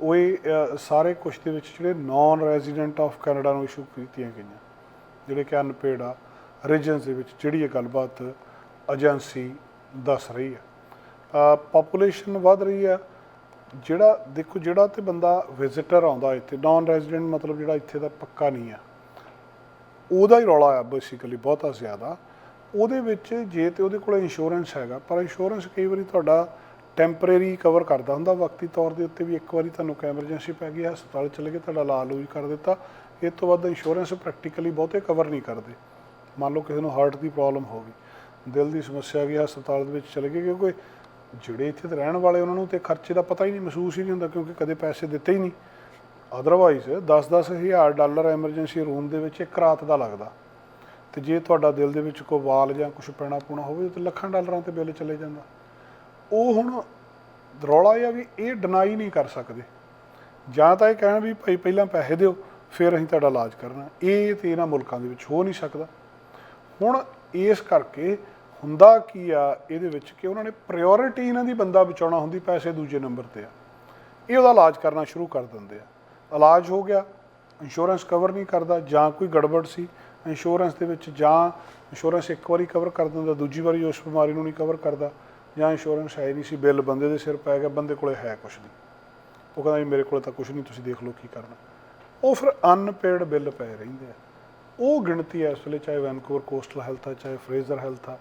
ਉਹ ਇਹ ਸਾਰੇ ਕੁਛ ਦੇ ਵਿੱਚ ਜਿਹੜੇ ਨਾਨ ਰੈਜ਼ੀਡੈਂਟ ਆਫ ਕੈਨੇਡਾ ਨੂੰ ਇਸ਼ੂ ਕੀਤੀਆਂ ਗਈਆਂ, ਜਿਹੜੇ ਕਿ ਅਨਪੇਡ ਆ। ਰੀਜਨਸ ਦੇ ਵਿੱਚ ਜਿਹੜੀ ਇਹ ਗੱਲਬਾਤ ਏਜੰਸੀ ਦੱਸ ਰਹੀ ਹੈ। ਪੋਪੂਲੇਸ਼ਨ ਵੱਧ ਰਹੀ ਆ ਜਿਹੜਾ, ਦੇਖੋ ਜਿਹੜਾ ਤੇ ਬੰਦਾ ਵਿਜ਼ਿਟਰ ਆਉਂਦਾ ਇੱਥੇ ਨਾਨ ਰੈਜ਼ੀਡੈਂਟ ਮਤਲਬ ਜਿਹੜਾ ਇੱਥੇ ਦਾ ਪੱਕਾ ਨਹੀਂ ਆ ਉਹਦਾ ਹੀ ਰੌਲਾ ਆ ਬੇਸਿਕਲੀ ਬਹੁਤਾ ਜ਼ਿਆਦਾ। ਉਹਦੇ ਵਿੱਚ ਜੇ ਤੇ ਉਹਦੇ ਕੋਲ ਇੰਸ਼ੋਰੈਂਸ ਹੈਗਾ, ਪਰ ਇੰਸ਼ੋਰੈਂਸ ਕਈ ਵਾਰੀ ਤੁਹਾਡਾ ਟੈਂਪਰੇਰੀ ਕਵਰ ਕਰਦਾ ਹੁੰਦਾ। ਵਕਤੀ ਤੌਰ ਦੇ ਉੱਤੇ ਵੀ ਇੱਕ ਵਾਰੀ ਤੁਹਾਨੂੰ ਐਮਰਜੈਂਸੀ ਪੈ ਗਈ, ਹਸਪਤਾਲ ਚਲੇ ਗਏ, ਤੁਹਾਡਾ ਇਲਾਜ ਲੂਜ ਕਰ ਦਿੱਤਾ। ਇਹ ਤੋਂ ਵੱਧ ਇੰਸ਼ੋਰੈਂਸ ਪ੍ਰੈਕਟੀਕਲੀ ਬਹੁਤੇ ਕਵਰ ਨਹੀਂ ਕਰਦੇ। ਮੰਨ ਲਓ ਕਿਸੇ ਨੂੰ ਹਾਰਟ ਦੀ ਪ੍ਰੋਬਲਮ ਹੋ ਗਈ, ਦਿਲ ਦੀ ਸਮੱਸਿਆ ਵੀ ਹਸਪਤਾਲ ਦੇ ਵਿੱਚ ਚਲੇ ਗਏ ਕਿਉਂਕਿ ਜਿਹੜੇ ਇੱਥੇ ਤੇ ਰਹਿਣ ਵਾਲੇ ਉਹਨਾਂ ਨੂੰ ਤੇ ਖਰਚੇ ਦਾ ਪਤਾ ਹੀ ਨਹੀਂ, ਮਹਿਸੂਸ ਹੀ ਨਹੀਂ ਹੁੰਦਾ, ਕਿਉਂਕਿ ਕਦੇ ਪੈਸੇ ਦਿੱਤੇ ਹੀ ਨਹੀਂ। ਅਦਰਵਾਈਜ਼ 10-10 ਹਜ਼ਾਰ ਡਾਲਰ ਐਮਰਜੈਂਸੀ ਰੂਮ ਦੇ ਵਿੱਚ ਇੱਕ ਰਾਤ ਦਾ ਲੱਗਦਾ। ਤੇ ਜੇ ਤੁਹਾਡਾ ਦਿਲ ਦੇ ਵਿੱਚ ਕੋਈ ਵਾਲ ਜਾਂ ਕੁਝ ਪੈਣਾ ਪੂਣਾ ਹੋਵੇ, ਤਾਂ ਲੱਖਾਂ ਡਾਲਰਾਂ ਤੇ ਬਿੱਲ ਚਲੇ ਜਾਂਦਾ। ਉਹ ਹੁਣ ਰੌਲਾ ਇਹ ਆ ਵੀ ਇਹ ਡਿਨਾਈ ਨਹੀਂ ਕਰ ਸਕਦੇ। ਜਾਂ ਤਾਂ ਇਹ ਕਹਿਣ ਵੀ ਭਾਈ ਪਹਿਲਾਂ ਪੈਸੇ ਦਿਓ, ਫਿਰ ਅਸੀਂ ਤੁਹਾਡਾ ਇਲਾਜ ਕਰਨਾ। ਇਹ ਤੇ ਇਹਨਾਂ ਮੁਲਕਾਂ ਦੇ ਵਿੱਚ ਹੋ ਨਹੀਂ ਸਕਦਾ। ਹੁਣ ਇਸ ਕਰਕੇ ਹੁੰਦਾ ਕੀ ਆ, ਇਹਦੇ ਵਿੱਚ ਕਿ ਉਹਨਾਂ ਨੇ ਪ੍ਰਾਇੋਰਟੀ ਇਹਨਾਂ ਦੀ ਬੰਦਾ ਬਚਾਉਣਾ ਹੁੰਦੀ ਪੈਸੇ ਦੂਜੇ ਨੰਬਰ ਤੇ ਆ। ਇਹ ਉਹਦਾ ਇਲਾਜ ਕਰਨਾ ਸ਼ੁਰੂ ਕਰ ਦਿੰਦੇ ਆ। ਇਲਾਜ ਹੋ ਗਿਆ ਇੰਸ਼ੋਰੈਂਸ ਕਵਰ ਨਹੀਂ ਕਰਦਾ, ਜਾਂ ਕੋਈ ਗੜਬੜ ਸੀ ਇੰਸ਼ੋਰੈਂਸ ਦੇ ਵਿੱਚ ਜਾਂ ਇੰਸ਼ੋਰੈਂਸ ਇੱਕ ਵਾਰੀ ਕਵਰ ਕਰ ਦਿੰਦਾ, ਦੂਜੀ ਵਾਰੀ ਉਸ ਬਿਮਾਰੀ ਨੂੰ ਨਹੀਂ ਕਵਰ ਕਰਦਾ, ਜਾਂ ਇੰਸ਼ੋਰੈਂਸ ਹੈ ਨਹੀਂ ਸੀ, ਬਿੱਲ ਬੰਦੇ ਦੇ ਸਿਰ ਪੈ ਗਿਆ, ਬੰਦੇ ਕੋਲੇ ਹੈ ਕੁਝ ਨਹੀਂ। ਉਹ ਕਹਿੰਦਾ ਜੀ ਮੇਰੇ ਕੋਲ ਤਾਂ ਕੁਝ ਨਹੀਂ, ਤੁਸੀਂ ਦੇਖ ਲਓ ਕੀ ਕਰਨਾ। ਉਹ ਫਿਰ ਅਨਪੇਡ ਬਿੱਲ ਪਏ ਰਹਿੰਦੇ ਆ। ਉਹ ਗਿਣਤੀ ਹੈ ਇਸ ਵੇਲੇ, ਚਾਹੇ ਵੈਨਕੂਵਰ ਕੋਸਟਲ ਹੈਲਥ ਆ, ਚਾਹੇ ਫਰੇਜ਼ਰ ਹੈਲਥ ਆ,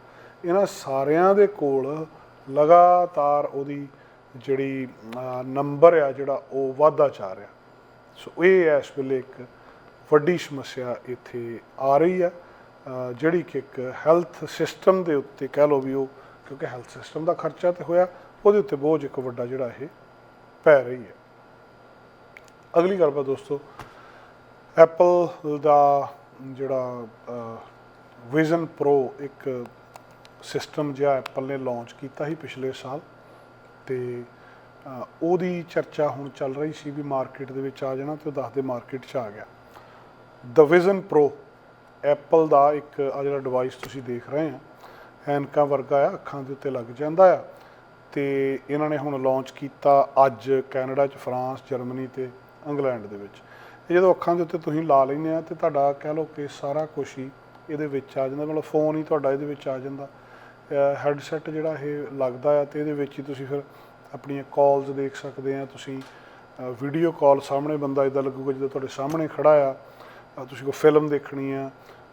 ਇਹਨਾਂ ਸਾਰਿਆਂ ਦੇ ਕੋਲ ਲਗਾਤਾਰ ਉਹਦੀ ਜਿਹੜੀ ਨੰਬਰ ਆ, ਜਿਹੜਾ ਉਹ ਵਾਧਾ ਚਾ ਰਿਹਾ। ਸੋ ਇਹ ਇਸ ਵੇਲੇ ਇੱਕ ਵੱਡੀ ਸਮੱਸਿਆ ਇੱਥੇ ਆ ਰਹੀ ਆ ਜਿਹੜੀ ਕਿ ਇੱਕ ਹੈਲਥ ਸਿਸਟਮ ਦੇ ਉੱਤੇ ਕਹਿ ਲਓ ਵੀ ਉਹ, ਕਿਉਂਕਿ ਹੈਲਥ ਸਿਸਟਮ ਦਾ ਖਰਚਾ ਤੇ ਹੋਇਆ, ਉਹਦੇ ਉੱਤੇ ਬੋਝ ਇੱਕ ਵੱਡਾ ਜਿਹੜਾ ਇਹ ਪੈ ਰਹੀ ਹੈ। ਅਗਲੀ ਗੱਲਬਾਤ ਦੋਸਤੋ ਐਪਲ ਦਾ ਜਿਹੜਾ ਵਿਜ਼ਨ ਪ੍ਰੋ ਇੱਕ ਸਿਸਟਮ ਜਿਹਾ ਐਪਲ ਨੇ ਲਾਂਚ ਕੀਤਾ ਸੀ ਪਿਛਲੇ ਸਾਲ ਤੇ ਉਹਦੀ ਚਰਚਾ ਹੁਣ ਚੱਲ ਰਹੀ ਸੀ ਵੀ ਮਾਰਕੀਟ ਦੇ ਵਿੱਚ ਆ ਜਾਣਾ ਤੇ ਉਹ ਦੱਸਦੇ ਮਾਰਕੀਟ 'ਚ ਆ ਗਿਆ। ਦ ਵਿਜ਼ਨ ਪ੍ਰੋ ਐਪਲ ਦਾ ਇੱਕ ਆ ਜਿਹੜਾ ਡਿਵਾਈਸ ਤੁਸੀਂ ਦੇਖ ਰਹੇ ਆ, ਐਨਕਾਂ ਵਰਗਾ ਆ, ਅੱਖਾਂ ਦੇ ਉੱਤੇ ਲੱਗ ਜਾਂਦਾ ਆ ਤੇ ਇਹਨਾਂ ਨੇ ਹੁਣ ਲਾਂਚ ਕੀਤਾ ਅੱਜ ਕੈਨੇਡਾ 'ਚ ਫਰਾਂਸ ਜਰਮਨੀ ਤੇ ਇੰਗਲੈਂਡ ਦੇ ਵਿੱਚ। ਇਹ ਜਦੋਂ ਅੱਖਾਂ ਦੇ ਉੱਤੇ ਤੁਸੀਂ ਲਾ ਲੈਂਦੇ ਆ ਤੇ ਤੁਹਾਡਾ ਕਹਿ ਲਓ ਕਿ ਸਾਰਾ ਕੁਝ ਹੀ ਇਹਦੇ ਵਿੱਚ ਆ ਜਾਂਦਾ, ਮਤਲਬ ਫੋਨ ਹੀ ਤੁਹਾਡਾ ਇਹਦੇ ਵਿੱਚ ਆ ਜਾਂਦਾ। ਹੈੱਡਸੈਟ ਜਿਹੜਾ ਇਹ ਲੱਗਦਾ ਆ ਤੇ ਇਹਦੇ ਵਿੱਚ ਹੀ ਤੁਸੀਂ ਫਿਰ ਆਪਣੀਆਂ ਕਾਲਸ ਦੇਖ ਸਕਦੇ ਆ, ਤੁਸੀਂ ਵੀਡੀਓ ਕਾਲ ਸਾਹਮਣੇ ਬੰਦਾ ਇਦਾਂ ਲੱਗੂਗਾ ਜਿੱਦਾਂ ਤੁਹਾਡੇ ਸਾਹਮਣੇ ਖੜਾ ਆ ਤੁਸੀਂ ਕੋਈ ਫਿਲਮ ਦੇਖਣੀ ਆ,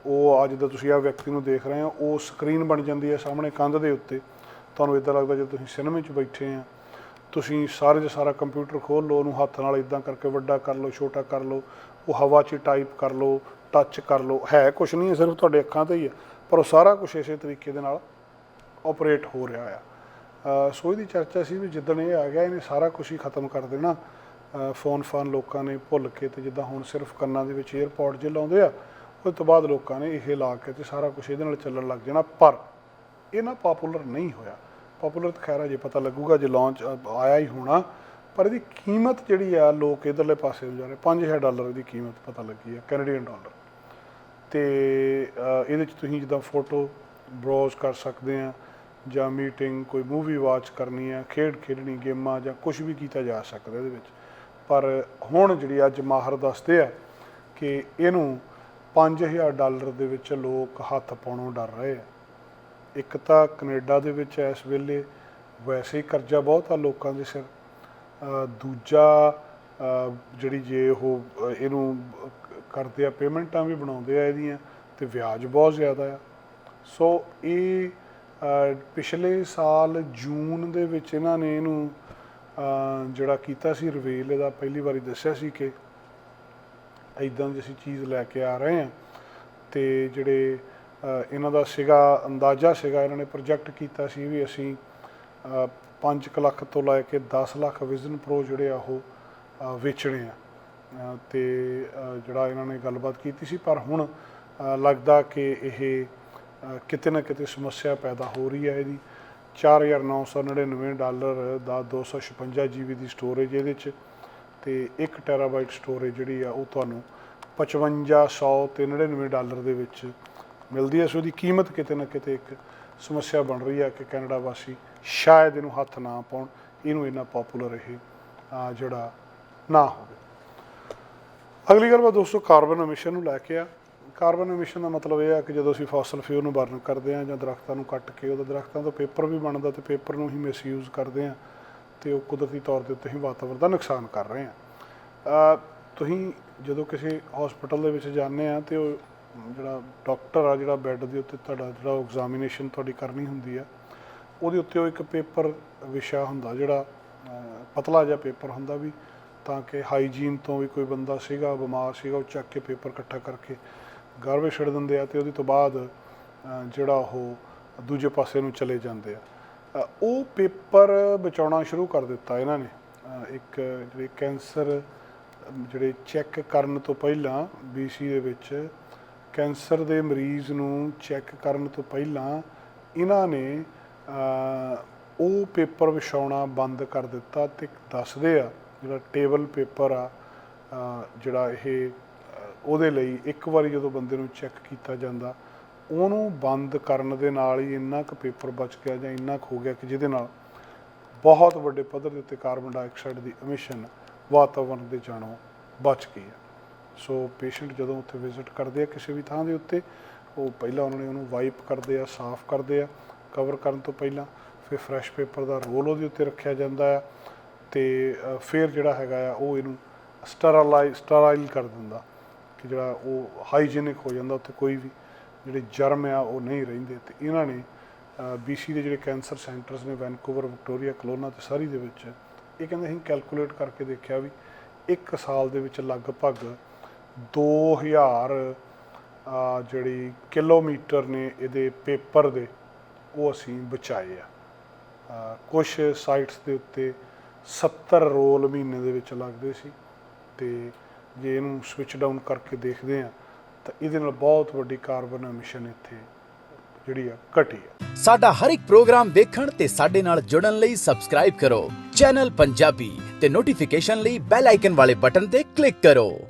ਉਹ ਅੱਜ ਦਾ ਤੁਸੀਂ ਆ ਵਿਅਕਤੀ ਨੂੰ ਦੇਖ ਰਹੇ ਹੋ ਉਹ ਸਕਰੀਨ ਬਣ ਜਾਂਦੀ ਹੈ ਸਾਹਮਣੇ ਕੰਧ ਦੇ ਉੱਤੇ। ਤੁਹਾਨੂੰ ਇਦਾਂ ਲੱਗਦਾ ਜਦੋਂ ਤੁਸੀਂ ਸਿਨੇਮੇ 'ਚ ਬੈਠੇ ਆ ਤੁਸੀਂ ਸਾਰੇ ਦੇ ਸਾਰਾ ਕੰਪਿਊਟਰ ਖੋਲ ਲਓ ਉਹਨੂੰ ਹੱਥ ਨਾਲ ਇਦਾਂ ਕਰਕੇ ਵੱਡਾ ਕਰ ਲਓ ਛੋਟਾ ਕਰ ਲਓ ਉਹ ਹਵਾ 'ਚ ਟਾਈਪ ਕਰ ਲਓ ਟੱਚ ਕਰ ਲਓ ਹੈ ਕੁਝ ਨਹੀਂ ਸਿਰਫ ਤੁਹਾਡੇ ਅੱਖਾਂ ਤੇ ਹੀ ਹੈ ਪਰ ਉਹ ਸਾਰਾ ਕੁਝ ਇਸੇ ਤਰੀਕੇ ਦੇ ਨਾਲ ਆਪਰੇਟ ਹੋ ਰਿਹਾ ਆ। ਅ, ਸੋ ਇਹਦੀ ਚਰਚਾ ਸੀ ਵੀ ਜਿੱਦਣ ਇਹ ਆ ਗਿਆ ਇਹਨੇ ਸਾਰਾ ਕੁਝ ਹੀ ਖਤਮ ਕਰ ਦੇਣਾ। ਫੋਨ ਫਾਨ ਲੋਕਾਂ ਨੇ ਭੁੱਲ ਕੇ ਤੇ ਜਿੱਦਾਂ ਹੁਣ ਸਿਰਫ ਕੰਨਾਂ ਦੇ ਵਿੱਚ 에ਅਰਪੋਰਟ ਜੇ ਲਾਉਂਦੇ ਆ ਉਸ ਤੋਂ ਬਾਅਦ ਲੋਕਾਂ ਨੇ ਇਹ ਲਾ ਕੇ ਤੇ ਸਾਰਾ ਕੁਝ ਇਹਦੇ ਨਾਲ ਚੱਲਣ ਲੱਗ ਜਾਣਾ ਪਰ ਇਹ ਨਾ ਪਪੂਲਰ ਨਹੀਂ ਹੋਇਆ। ਪਪੂਲਰ ਤਾਂ ਖੈਰ ਅਜੇ ਪਤਾ ਲੱਗੂਗਾ, ਜੇ ਲਾਂਚ ਆਇਆ ਹੀ ਹੋਣਾ, ਪਰ ਇਹਦੀ ਕੀਮਤ ਜਿਹੜੀ ਆ, ਲੋਕ ਇਧਰਲੇ ਪਾਸੇ ਨੂੰ ਜਾ ਰਹੇ 5000 ਡਾਲਰ ਦੀ ਕੀਮਤ ਪਤਾ ਲੱਗੀ ਆ ਕੈਨੇਡੀਅਨ ਡਾਲਰ ਤੇ ਇਹਦੇ ਚ ਤੁਸੀਂ ਜਿੱਦਾਂ ਫੋਟੋ ਬਰੋਜ਼ ਕਰ ਸਕਦੇ ਆ, ਜਾਂ ਮੀਟਿੰਗ ਕੋਈ ਮੂਵੀ ਵਾਚ ਕਰਨੀ ਆ, ਖੇਡ ਖੇਡਣੀ, ਗੇਮਾਂ, ਜਾਂ ਕੁਝ ਵੀ ਕੀਤਾ ਜਾ ਸਕਦਾ ਇਹਦੇ ਵਿੱਚ। ਪਰ ਹੁਣ ਜਿਹੜੀ ਅੱਜ ਮਾਹਰ ਦੱਸਦੇ ਆ ਕਿ ਇਹਨੂੰ 5000 ਡਾਲਰ ਦੇ ਵਿੱਚ ਲੋਕ ਹੱਥ ਪਾਉਣੋਂ ਡਰ ਰਹੇ ਆ। ਇੱਕ ਤਾਂ ਕੈਨੇਡਾ ਦੇ ਵਿੱਚ ਇਸ ਵੇਲੇ ਵੈਸੇ ਹੀ ਕਰਜ਼ਾ ਬਹੁਤ ਆ ਲੋਕਾਂ ਦੇ ਸਿਰ। ਦੂਜਾ ਜਿਹੜੀ ਜੇ ਉਹ, ਇਹਨੂੰ ਕਰਦੇ ਆ, ਪੇਮੈਂਟਾਂ ਵੀ ਬਣਾਉਂਦੇ ਆ ਇਹਦੀਆਂ ਤੇ ਵਿਆਜ ਬਹੁਤ ਜ਼ਿਆਦਾ ਆ। ਸੋ ਇਹ ਪਿਛਲੇ ਸਾਲ ਜੂਨ ਦੇ ਵਿੱਚ ਇਹਨਾਂ ਨੇ ਇਹਨੂੰ ਜਿਹੜਾ ਕੀਤਾ ਸੀ ਰਿਵੇਲ ਇਹਦਾ ਪਹਿਲੀ ਵਾਰੀ ਦੱਸਿਆ ਸੀ ਕਿ ਇਦਾਂ ਦੀ ਅਸੀਂ ਚੀਜ਼ ਲੈ ਕੇ ਆ ਰਹੇ ਹਾਂ ਤੇ ਜਿਹੜੇ ਇਹਨਾਂ ਦਾ ਸੀਗਾ ਅੰਦਾਜ਼ਾ ਸੀਗਾ ਇਹਨਾਂ ਨੇ ਪ੍ਰੋਜੈਕਟ ਕੀਤਾ ਸੀ ਵੀ ਅਸੀਂ 5 ਲੱਖ ਤੋਂ ਲੈ ਕੇ 10 ਲੱਖ ਵਿਜ਼ਨ ਪ੍ਰੋ ਜਿਹੜੇ ਆ ਉਹ ਵੇਚਣੇ ਆ। ਅ, ਤੇ ਜਿਹੜਾ ਇਹਨਾਂ ਨੇ ਗੱਲਬਾਤ ਕੀਤੀ ਸੀ ਪਰ ਹੁਣ ਲੱਗਦਾ ਕਿ ਇਹ ਕਿਤੇ ਨਾ ਕਿਤੇ ਸਮੱਸਿਆ ਪੈਦਾ ਹੋ ਰਹੀ ਹੈ ਇਹਦੀ। 4999 ਡਾਲਰ ਦਾ 256 ਜੀਬੀ ਦੀ ਸਟੋਰੇਜ ਇਹਦੇ ਚ ਤੇ 1 ਟੈਰਾਬਾਈਟ ਸਟੋਰੇਜ ਜਿਹੜੀ ਆ ਉਹ ਤੁਹਾਨੂੰ 5500 ਤੇ 99 ਡਾਲਰ ਦੇ ਵਿੱਚ ਮਿਲਦੀ ਹੈ, ਸੋ ਇਹਦੀ ਕੀਮਤ ਕਿਤੇ ਨਾ ਕਿਤੇ ਇੱਕ ਸਮੱਸਿਆ ਬਣ ਰਹੀ ਹੈ ਕਿ ਕੈਨੇਡਾ ਵਾਸੀ ਸ਼ਾਇਦ ਇਹਨੂੰ ਹੱਥ ਨਾ ਪਾਉਣ, ਇਹਨੂੰ ਇੰਨਾ ਪਪੂਲਰ ਇਹ ਜਿਹੜਾ ਨਾ ਹੋਵੇ। ਅਗਲੀ ਗੱਲ ਵਾ ਦੋਸਤੋ ਕਾਰਬਨ ਐਮਿਸ਼ਨ ਨੂੰ ਲੈ ਕੇ ਆ। ਕਾਰਬਨ ਐਮਿਸ਼ਨ ਦਾ ਮਤਲਬ ਇਹ ਆ ਕਿ ਜਦੋਂ ਅਸੀਂ ਫੋਸਲ ਫਿਊਲ ਨੂੰ ਬਰਨ ਕਰਦੇ ਆ ਜਾਂ ਦਰਖਤਾਂ ਨੂੰ ਕੱਟ ਕੇ, ਉਹਦਾ ਦਰਖਤਾਂ ਤੋਂ ਪੇਪਰ ਵੀ ਬਣਦਾ ਤੇ ਪੇਪਰ ਨੂੰ ਹੀ ਮਿਸਯੂਜ਼ ਕਰਦੇ ਆ ਤੇ ਉਹ ਕੁਦਰਤੀ ਤੌਰ ਦੇ ਉੱਤੇ ਹੀ ਵਾਤਾਵਰਣ ਦਾ ਨੁਕਸਾਨ ਕਰ ਰਹੇ ਆ ਤੁਸੀਂ ਜਦੋਂ ਕਿਸੇ ਹਸਪੀਟਲ ਦੇ ਵਿੱਚ ਜਾਂਦੇ ਆ ਤੇ ਉਹ ਜਿਹੜਾ ਡਾਕਟਰ ਆ, ਜਿਹੜਾ ਬੈੱਡ ਦੇ ਉੱਤੇ ਤੁਹਾਡਾ ਜਿਹੜਾ ਐਗਜ਼ਾਮੀਨੇਸ਼ਨ ਤੁਹਾਡੀ ਕਰਨੀ ਹੁੰਦੀ ਆ, ਉਹਦੇ ਉੱਤੇ ਉਹ ਇੱਕ ਪੇਪਰ ਵਿਸ਼ਾ ਹੁੰਦਾ ਜਿਹੜਾ ਪਤਲਾ ਜਿਹਾ ਪੇਪਰ ਹੁੰਦਾ ਵੀ ਤਾਂ ਕਿ ਹਾਈਜੀਨ ਤੋਂ ਵੀ ਕੋਈ ਬੰਦਾ ਸੀਗਾ, ਬਿਮਾਰ ਸੀਗਾ, ਉਹ ਚੱਕ ਕੇ ਪੇਪਰ ਇਕੱਠਾ ਕਰਕੇ ਗਾਰਬੇਜ ਛੱਡ ਦਿੰਦੇ ਆ ਤੇ ਉਹਦੇ ਤੋਂ ਬਾਅਦ ਜਿਹੜਾ ਉਹ ਦੂਜੇ ਪਾਸੇ ਨੂੰ ਚਲੇ ਜਾਂਦੇ ਆ। ਉਹ ਪੇਪਰ ਬਚਾਉਣਾ ਸ਼ੁਰੂ ਕਰ ਦਿੱਤਾ ਇਹਨਾਂ ਨੇ। ਇੱਕ ਜਿਹੜੇ ਕੈਂਸਰ ਜਿਹੜੇ ਚੈੱਕ ਕਰਨ ਤੋਂ ਪਹਿਲਾਂ BC ਦੇ ਵਿੱਚ ਕੈਂਸਰ ਦੇ ਮਰੀਜ਼ ਨੂੰ ਚੈੱਕ ਕਰਨ ਤੋਂ ਪਹਿਲਾਂ ਇਹਨਾਂ ਨੇ ਉਹ ਪੇਪਰ ਵਿਛਾਉਣਾ ਬੰਦ ਕਰ ਦਿੱਤਾ ਤੇ ਦੱਸਦੇ ਆ, ਜਿਹੜਾ ਟੇਬਲ ਪੇਪਰ ਆ ਜਿਹੜਾ ਇਹ ਉਹਦੇ ਲਈ ਇੱਕ ਵਾਰੀ ਜਦੋਂ ਬੰਦੇ ਨੂੰ ਚੈੱਕ ਕੀਤਾ ਜਾਂਦਾ, ਉਹਨੂੰ ਬੰਦ ਕਰਨ ਦੇ ਨਾਲ ਹੀ ਇੰਨਾ ਕੁ ਪੇਪਰ ਬਚ ਗਿਆ ਜਾਂ ਇੰਨਾ ਕੁ ਹੋ ਗਿਆ ਕਿ ਜਿਹਦੇ ਨਾਲ ਬਹੁਤ ਵੱਡੇ ਪੱਧਰ ਦੇ ਉੱਤੇ ਕਾਰਬਨ ਡਾਈਆਕਸਾਈਡ ਦੀ ਐਮਿਸ਼ਨ ਵਾਤਾਵਰਣ ਦੇ ਜਾਣੋਂ ਬਚ ਗਈ ਹੈ ਸੋ ਪੇਸ਼ੈਂਟ ਜਦੋਂ ਉੱਥੇ ਵਿਜ਼ਿਟ ਕਰਦੇ ਆ ਕਿਸੇ ਵੀ ਥਾਂ ਦੇ ਉੱਤੇ, ਉਹ ਪਹਿਲਾਂ ਉਹਨਾਂ ਨੇ ਉਹਨੂੰ ਵਾਈਪ ਕਰਦੇ ਆ, ਸਾਫ਼ ਕਰਦੇ ਆ, ਕਵਰ ਕਰਨ ਤੋਂ ਪਹਿਲਾਂ ਫਿਰ ਫਰੈਸ਼ ਪੇਪਰ ਦਾ ਰੋਲ ਉਹਦੇ ਉੱਤੇ ਰੱਖਿਆ ਜਾਂਦਾ ਆ ਤੇ ਫਿਰ ਜਿਹੜਾ ਹੈਗਾ ਆ ਉਹ ਇਹਨੂੰ ਸਟਰਲਾਈਜ਼ ਸਟਰਾਈਲ ਕਰ ਦਿੰਦਾ ਕਿ ਜਿਹੜਾ ਉਹ ਹਾਈਜੀਨਿਕ ਹੋ ਜਾਂਦਾ, ਉੱਥੇ ਕੋਈ ਵੀ ਜਿਹੜੇ ਜਰਮ ਆ ਉਹ ਨਹੀਂ ਰਹਿੰਦੇ ਤੇ ਇਹਨਾਂ ਨੇ BC ਦੇ ਜਿਹੜੇ ਕੈਂਸਰ ਸੈਂਟਰਸ ਨੇ ਵੈਨਕੂਵਰ, ਵਿਕਟੋਰੀਆ, ਕਲੋਨਾ ਤੇ ਸਾਰੀ ਦੇ ਵਿੱਚ ਇਹ ਕਹਿੰਦੇ ਅਸੀਂ ਕੈਲਕੂਲੇਟ ਕਰਕੇ ਦੇਖਿਆ ਵੀ ਇੱਕ ਸਾਲ ਦੇ ਵਿੱਚ ਲਗਭਗ 2000 ਅ, ਜਿਹੜੀ ਕਿਲੋਮੀਟਰ ਨੇ ਇਹਦੇ ਪੇਪਰ ਦੇ ਉਹ ਅਸੀਂ ਬਚਾਏ ਆ। ਅ, ਕੁਝ ਸਾਈਟਸ ਦੇ ਉੱਤੇ 70 ਰੋਲ ਮਹੀਨੇ ਦੇ ਵਿੱਚ ਲੱਗਦੇ ਸੀ ਤੇ ਜੇ ਇਹਨੂੰ ਸਵਿਚ ਡਾਊਨ ਕਰਕੇ ਦੇਖਦੇ ਆ ਤਾਂ ਇਹਦੇ ਨਾਲ ਬਹੁਤ ਵੱਡੀ ਕਾਰਬਨ ਐਮਿਸ਼ਨ ਇੱਥੇ ਜਿਹੜੀ ਆ ਘਟੀ ਆ। ਸਾਡਾ ਹਰ ਇੱਕ ਪ੍ਰੋਗਰਾਮ ਦੇਖਣ ਤੇ ਸਾਡੇ ਨਾਲ ਜੁੜਨ ਲਈ ਸਬਸਕ੍ਰਾਈਬ ਕਰੋ। ਚੈਨਲ ਪੰਜਾਬੀ ਤੇ ਨੋਟੀਫਿਕੇਸ਼ਨ ਲਈ ਬੈਲ ਆਈਕਨ ਵਾਲੇ ਬਟਨ ਤੇ ਕਲਿੱਕ ਕਰੋ।